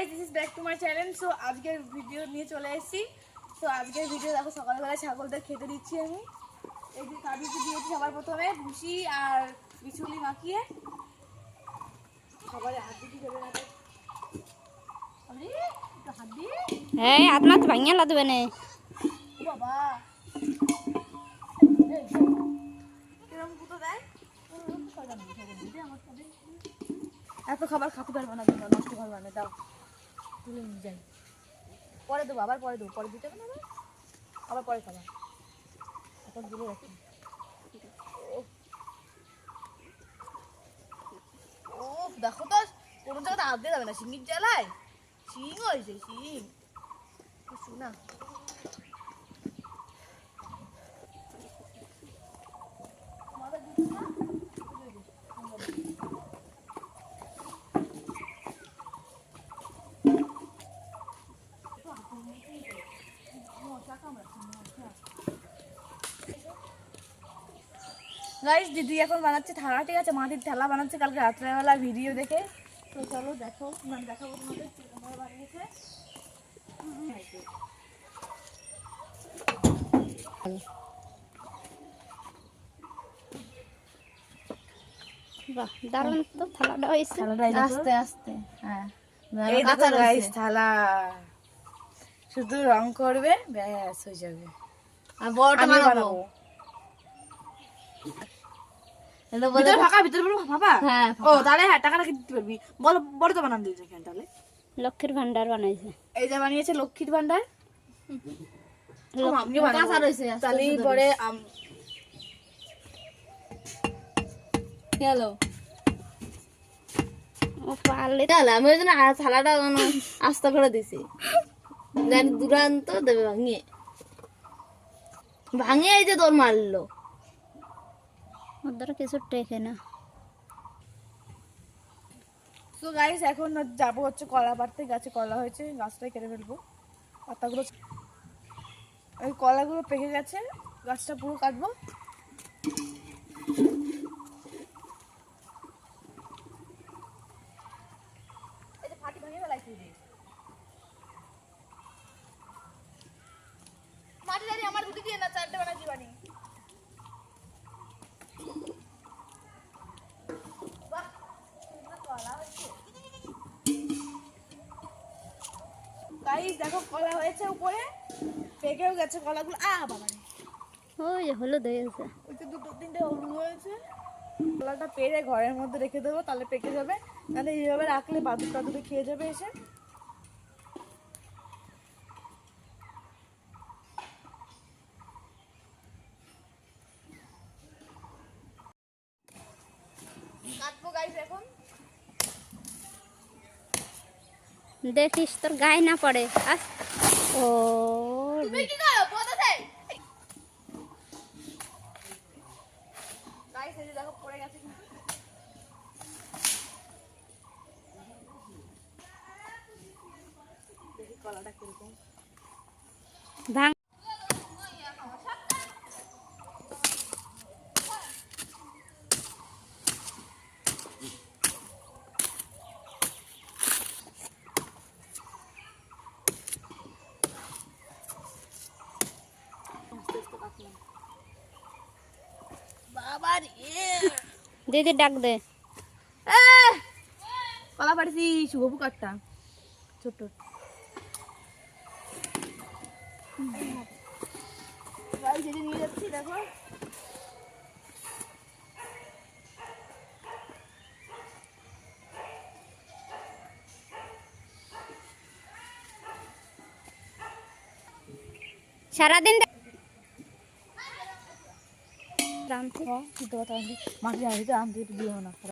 Guys this is back to my channel so আজকের video নিয়ে চলে এসেছি তো আজকের ভিডিও দেখো সকালবেলা ছাগলদের খেতে দিচ্ছি আমি এই যে কাবিকে দিয়েছি সবার প্রথমে ভুসি আর বিচুলি মাখিয়ে সবাই হাত না দিয়ে হ্যাঁ ভাঙিয়া লাগবে না বাবা এই, কুতো দেয় এত খাবার খাতে পারব না নষ্ট করবে না দাও তুলে নিয়ে যাই। পরে দেবো, আবার পরে দেবো, পরে দিতে হবে না আবার? পরে খাবার এখন দিলে রাখি ও দেখো তো, কোনো জায়গাতে দিয়ে যাবে না, শিঙির জ্বালায়। শিং হয়েছে শিং শোনা। গাইস দিদি এখন বানাচ্ছে থালা ঠিক আছে? মাটির থালা বানাচ্ছে কালকে রাত্রেবেলা ভিডিও দেখে। তো চলো দেখো মানে দেখাবো তোমাদের কিরকমভাবে বানিয়েছে। বাহ দারুণ তো থালাটা হয়েছে। আস্তে আস্তে হ্যাঁ। এই দেখো গাইস থালা। শুধু রং করবে ব্যাস হয়ে যাবে। আর বড়টা বানাবো। ভিতরে ফাঁকা ভিতরে বলব হ্যাঁ ও তাহলে হ্যাঁ টাকাটা দিতে পারবি। বলো বড় তো বানান দিয়েছে এখানে তাহলে। লক্ষ্মীর ভান্ডার বানাইছে। এই যে বানিয়েছে লক্ষ্মীর ভান্ডার। আমি কাঁচা বানাবো। রয়েছে তাহলে পরে আম- পারলে তাহলে আমি ওই জন্য থালাটা আস্তে করে দিছি। জানি দুরান্ত দেবে ভাঙিয়ে। ভাঙিয়ে এই যে তোর মারলো। ওদের কিছু টেকে না। তো গাইস এখন যাব হচ্ছে কলা পাড়তে গাছে কলা হয়েছে, গাছটাই কেটে ফেলব। পাতাগুলো ওই কলাগুলো পেকে গেছে, গাছটা পুরো কাটবো। মাটি আমার দুটি দিয়ে না, চারটে বাহ সুন্দর কলা হয়েছে গাইস দেখো কলা হয়েছে উপরে পেকেও গেছে কলাগুলো। আ বাবা ওই হলুদ হয়ে গেছে। ওই তো দুটো তিনটে হলুদ হয়েছে। কলাটা পেরে ঘরের মধ্যে রেখে দেবো তাহলে পেকে যাবে। তাহলে এইভাবে রাখলে বাদুর টাদুরে খেয়ে যাবে এসে। কাটবো গাইস এখন। দেখিস তোর গায়ে না পড়ে। আস। ও তুমি কি করো পদাতে গাইস এই যে দেখো পড়ে গেছে কিন্তু দেখি কলাটা কীরকম ভাঙ বাবা রে দিদি ডাক দে। কলা গাইস এই যে নিয়ে যাচ্ছি দেখো। সারাদিন মাটি আনতে আনতে দিও না না